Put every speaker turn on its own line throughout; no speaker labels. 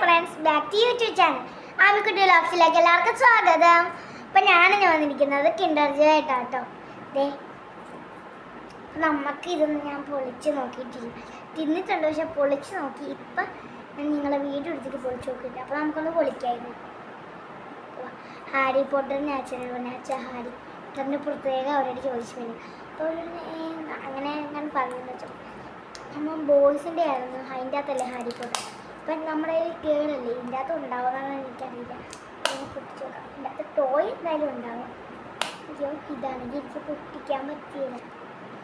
Friends back to YouTube channel Aamikutty ലോക്സിലേക്ക് എല്ലാവർക്കും സ്വാഗതം. അപ്പം ഞാനിന്ന് വന്നിരിക്കുന്നത് കിൻഡർ ജോയ് കേട്ടോ ദേ നമുക്ക് ഇതൊന്നും ഞാൻ പൊളിച്ച് നോക്കിയിട്ടില്ല. തിന്നിട്ടുണ്ട് പക്ഷെ പൊളിച്ച് നോക്കി. ഇപ്പം ഞാൻ നിങ്ങളെ വീട് എടുത്തിട്ട് പൊളിച്ച് നോക്കിയിട്ട് അപ്പോൾ നമുക്കൊന്ന് പൊളിക്കായിരുന്നു. ഹാരി പോട്ടർ നാച്ചുറൽ നാച്ച ഹാരി പോട്ടറിന്റെ പ്രത്യേകം അവരോട് ചോദിച്ചു പിന്നെ അപ്പോൾ അങ്ങനെ ഞാൻ പറഞ്ഞു വെച്ചു. നമ്മൾ ബോയ്സിന്റെ ആയിരുന്നു അതിന്റെ അകത്തല്ലേ ഹാരി പോട്ടർ അപ്പം നമ്മുടെ കയ്യിൽ കേടല്ലേ? ഇതിന്റെ അകത്ത് ഉണ്ടാവുന്നതെന്ന് എനിക്കറിയില്ല. പൊട്ടിച്ചു നോക്കാം. ഇതിന്റെ അകത്ത് ടോയ് എന്തായാലും ഉണ്ടാവും. അയ്യോ ഇതാണെങ്കിൽ എനിക്ക് പൊട്ടിക്കാൻ പറ്റിയില്ല.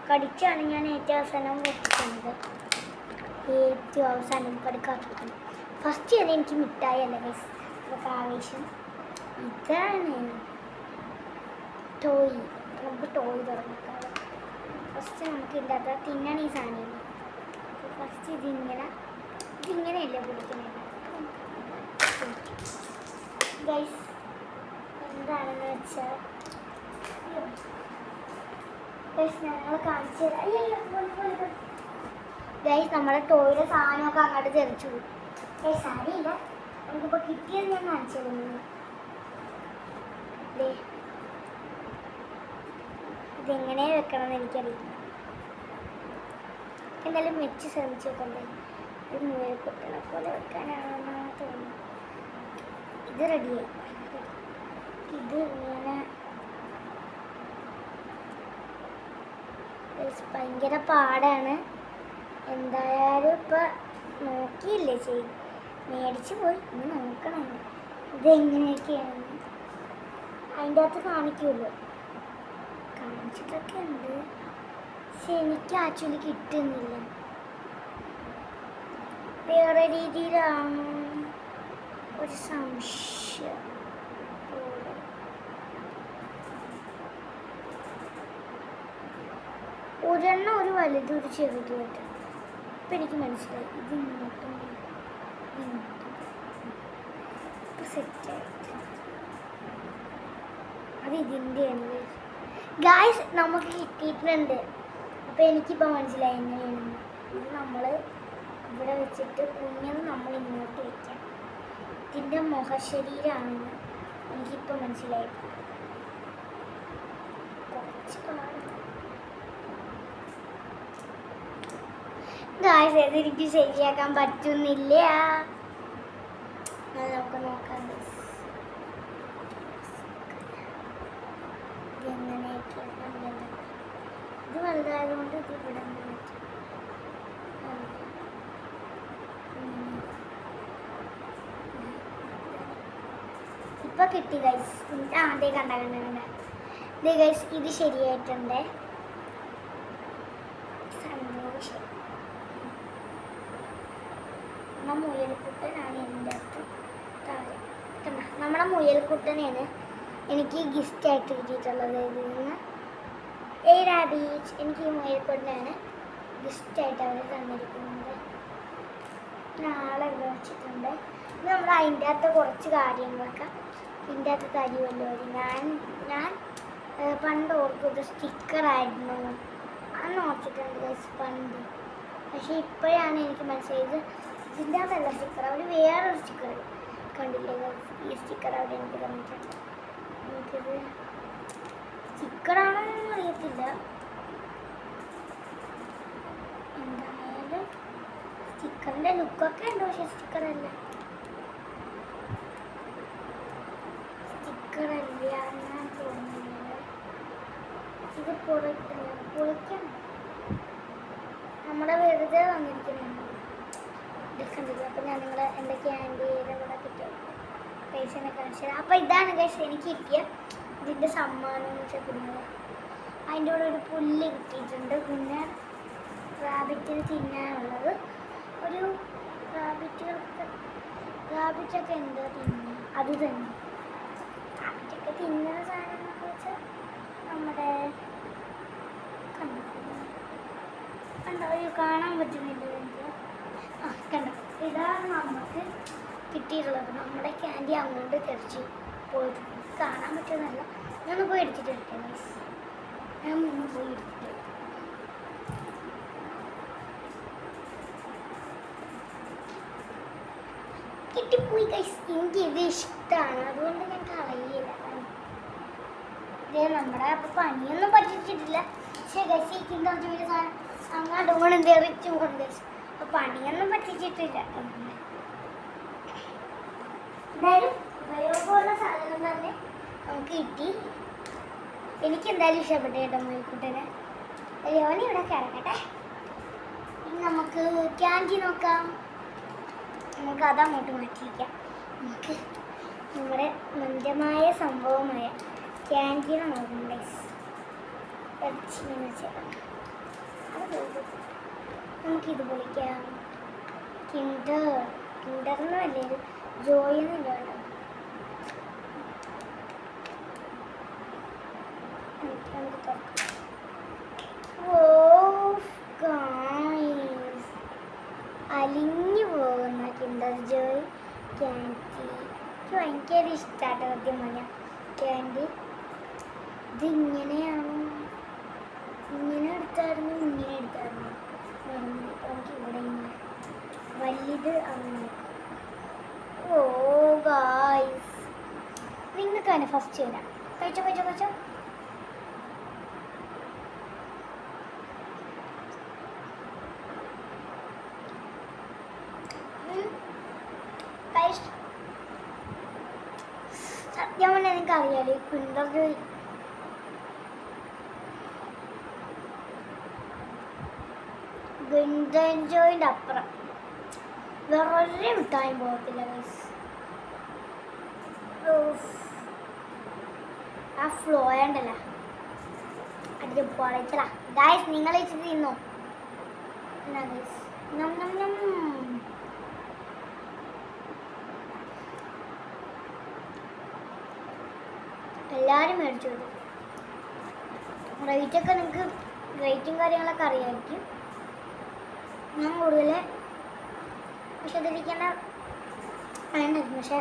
കടിച്ചാണ് ഞാൻ ഏറ്റവും അവസാനം പൊട്ടിക്കുന്നത്. ഏറ്റവും അവസാനം കടുക്കാക്കിയിട്ടുണ്ട് ഫസ്റ്റ് ചെയ്ത് എനിക്ക് മിഠായി അല്ല ഗൈസ് അതൊക്കെ ആവേശം. ഇതാണ് ടോയ് നമുക്ക് ടോയ് തുറന്നിട്ടാണ് ഫസ്റ്റ് നമുക്ക് ഇതിന്റെ അകത്ത് തിന്നാണ് ഈ സാധനം. ഫസ്റ്റ് ഇതിങ്ങനെ ഇതിങ്ങനെയല്ലേ പിടിക്കുന്നത് ഗൈസ് എന്താണെന്ന് വെച്ചാൽ ഗൈസ് ഞങ്ങൾ കാണിച്ചു തരാം. ഗൈസ് നമ്മുടെ ടോയിലെ സാധനമൊക്കെ അങ്ങോട്ട് തെറിച്ചു പോയി. ഗൈസ് സാരിയില്ല. നമുക്കിപ്പോൾ കിട്ടിയത് ഞാൻ കാണിച്ചു തരുന്നു. ഇതെങ്ങനെ വെക്കണമെന്ന് എനിക്കറിയില്ല. എന്തായാലും മെച്ചു ശ്രമിച്ചു നോക്കണ്ടേ? ഇത് മുയൽക്കുട്ടനെ പോലെ വെക്കാനാണെന്നാണ് തോന്നുന്നത്. ഇത് റെഡിയായി ഇത് ഇങ്ങനെ ഭയങ്കര പാടാണ്. എന്തായാലും ഇപ്പം നോക്കിയില്ലേ ചെയ്യും മേടിച്ചു പോയി. ഇനി നോക്കണം. ഇതെങ്ങനെയൊക്കെയാണ് അതിന്റെ അകത്ത് കാണിക്കുമല്ലോ. കാണിച്ചിട്ടൊക്കെ ഉണ്ട്. പക്ഷെ എനിക്ക് ആക്ച്വലി കിട്ടുന്നില്ല. വേറെ രീതിയിലാണ് ഒരു സംശയം. ഒരെണ്ണം ഒരു വലുത് ഒരു ചെറുതുമായിട്ട് ഇപ്പം എനിക്ക് മനസ്സിലായി. ഇത് ഇങ്ങോട്ടും ഇപ്പം സെറ്റായിട്ട് അത് ഇതിന്റെയാണ് ഗായ്സ് നമുക്ക് കിട്ടിയിട്ടുണ്ട്. അപ്പോൾ എനിക്കിപ്പോൾ മനസ്സിലായി എങ്ങനെയാണ്. ഇത് നമ്മൾ ഇവിടെ വെച്ചിട്ട് കുഞ്ഞത് നമ്മൾ ഇങ്ങോട്ട് വയ്ക്കാം ഇതിന്റെ മുഖശരീരമാണെന്ന് എനിക്കിപ്പോൾ മനസ്സിലായി. എനിക്ക് ശരിയാക്കാൻ പറ്റുന്നില്ല. നമുക്ക് നോക്കാം. ഇത് വലുതായതുകൊണ്ട് ഇത് ഇവിടെ നിന്ന് മാറ്റി. ഇപ്പൊ കിട്ടി ഗൈസ് ആ അതേ കണ്ട കണ്ട കണ്ട. ഗൈസ് ഇത് ശരിയായിട്ടുണ്ട്. നമ്മുടെ മുയൽക്കുട്ടനാണ് എന്റെ അടുത്ത് നമ്മുടെ മുയൽക്കുട്ടനെയാണ് എനിക്ക് ഗിഫ്റ്റ് ആയിട്ട് കിട്ടിയിട്ടുള്ളത്. ഇതിൽ നിന്ന് ഏ റാബീച്ച് എനിക്ക് ഈ മുയൽക്കുട്ടനാണ് ഗിഫ്റ്റ് ആയിട്ട് അവർ തന്നിരിക്കുന്നത്. നാളെ ഇത് നമ്മൾ അതിന്റെ അകത്ത് കുറച്ച് കാര്യങ്ങളൊക്കെ ഇതിന്റെ അകത്ത് തരുമല്ലോ. ഞാൻ ഞാൻ പണ്ട് ഓർക്കുന്നത് സ്റ്റിക്കറായിരുന്നു. അന്ന് ഓർത്തിട്ടുണ്ട് ഗൈസ് പണ്ട്. പക്ഷേ ഇപ്പോഴാണ് എനിക്ക് മനസ്സിലായത് ഇതിന്റെ അതല്ല സ്റ്റിക്കർ അവർ വേറൊരു സ്റ്റിക്കർ കണ്ടില്ലേ ഗൈസ് ഈ സ്റ്റിക്കർ അവിടെ എനിക്ക് തന്നിട്ടുണ്ട്. എനിക്കിത് സ്റ്റിക്കറാണെന്നൊന്നും അറിയത്തില്ല. എന്തായാലും സ്റ്റിക്കറിന്റെ ലുക്കൊക്കെ ഉണ്ട് പക്ഷേ സ്റ്റിക്കറല്ല എന്നാണ് തോന്നുന്നത് ഇത് പൊളിക്കണം നമ്മുടെ വെറുതെ വന്നിരിക്കുന്നുണ്ട് അപ്പൊ അപ്പം ഞാൻ നിങ്ങളെ എന്റെ ക്യാന്റീന്റെ കൂടെ കിട്ടിയ പൈസനെ കാണിച്ചത് അപ്പം ഇതാണ് ഗൈസ് എനിക്ക് കിട്ടിയ ഇതിന്റെ സമ്മാനം എന്ന് വെച്ചാൽ പിന്നെ അതിന്റെ കൂടെ ഒരു പുല്ല് കിട്ടിയിട്ടുണ്ട്. പിന്നെ റാബിറ്റിന് തിന്നാനുള്ളത്. ഒരു റാബിറ്റുകൾക്ക് റാബിറ്റൊക്കെ എന്താ തിന്നുക അത് തന്നെ. റാബിറ്റൊക്കെ തിന്നുന്ന സാധനം എന്നൊക്കെ വെച്ചാൽ നമ്മുടെ കണ്ടോ അയ്യോ കാണാൻ പറ്റുന്നില്ല എനിക്ക്. ആ കണ്ടോ? ഇതാണ് നമുക്ക് കിട്ടിയിട്ടുള്ളത്. നമ്മുടെ ക്യാൻഡി അങ്ങോട്ട് തെറിച്ച് പോയിട്ടുണ്ട് കാണാൻ പറ്റുന്നല്ല ഞാൻ പോയി എടുത്തിട്ട് വരട്ടെ guys. ഞാൻ മുന്നേ പോയി എടുത്തിട്ട്. കിട്ടിപ്പോയി കൈസ് എനിക്ക് ഇത് ഇഷ്ടമാണ് അതുകൊണ്ട് ഞാൻ കളയില്ല ഇതേ നമ്മുടെ അപ്പൊ പണിയൊന്നും പറ്റിച്ചിട്ടില്ല. പക്ഷേ കൈസ് ഈ കിണ്ടർ വലിയ സാധനം അങ്ങോട്ടും ഇങ്ങോട്ടും തെറിച്ചു ഗൈസ് അപ്പൊ പണിയൊന്നും പറ്റിച്ചിട്ടില്ല. എന്തായാലും ഉപയോഗമുള്ള തന്നെ നമുക്ക് കിട്ടി. എനിക്ക് എന്തായാലും ഇഷ്ടപ്പെട്ടു കേട്ടോ മോയിക്കുട്ടനെ. യോനി ഇവിടെ കിടക്കട്ടെ. ഇനി നമുക്ക് ക്യാന്റീൻ നോക്കാം. നമുക്ക് അത് അങ്ങോട്ട് മാറ്റിയിരിക്കാം നമുക്ക് നമ്മുടെ മന്ദമായ സംഭവമായ ക്യാന്റീൻ നോക്കും ഗൈസ് എന്ന് വെച്ചേക്കാം. നമുക്കിത് വിളിക്കാം. കിൻഡർ. കിൻഡർ എന്ന് വലിയൊരു ജോയി എന്നില്ല അലിഞ്ഞു പോകുന്ന കിൻഡർ ജോയ് ക്യാൻഡി. എനിക്ക് ഭയങ്കര ഇഷ്ടമായിട്ട് സത്യം പറഞ്ഞാൽ ക്യാൻഡി ഇതിങ്ങനെയാണോ ഇങ്ങനെ എടുത്തായിരുന്നു ഇങ്ങനെ എടുത്തായിരുന്നു മറന്നു. അപ്പോൾ നമുക്ക് ഇവിടെ ഇങ്ങനെ വലുത് അങ്ങനെ ഓ ഗായ്സ് നിങ്ങൾക്ക് തന്നെ ഫസ്റ്റ് ചെയ്യാം കഴിച്ചോ കഴിച്ചോ കഴിച്ചോ? സത്യം അപ്പുറം. വേറെ മിഠായും പോകത്തില്ല ആ ഫ്ലോ ഉണ്ടല്ലോ അടിച്ച് പൊളച്ചലാ ഗൈസ് നിങ്ങൾ ഇച്ചിരി തിന്നോ? എന്നാ ഗൈസ് നം നം നം എല്ലാവരും മേടിച്ചു വരും റേറ്റ് ഒക്കെ നിങ്ങൾക്ക് റേറ്റും കാര്യങ്ങളൊക്കെ അറിയാമായിരിക്കും ഞാൻ കൂടുതൽ വിശദീകരിക്കേണ്ട വേണ്ടായിരുന്നു പക്ഷെ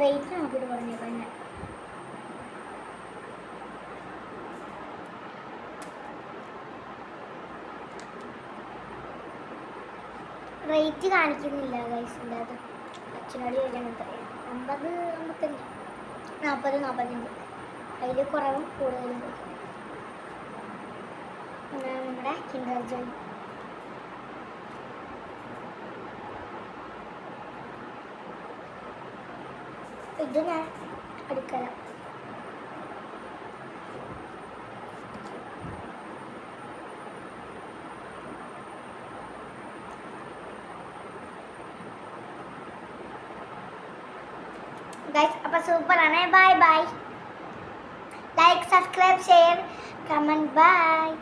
റേറ്റ് നോക്കിയിട്ട് പറഞ്ഞേക്കാം. ഞാൻ റേറ്റ് കാണിക്കുന്നില്ല ഗൈസിന്റെ അത് അച്ഛനോട് ചോദിക്കണം എത്രയാണ് അമ്പത് അമ്പത്തഞ്ച്. നാൽപ്പത് നാൽപ്പത്തഞ്ച് അതിൽ കുറവും കൂടുതലും നമ്മുടെ കിൻഡർ ജോയ്. ഇത് ഞാൻ അടുക്കള ഗൈസ് അപ്പോൾ സൂപ്പറാണ്. Bye bye like subscribe share comment bye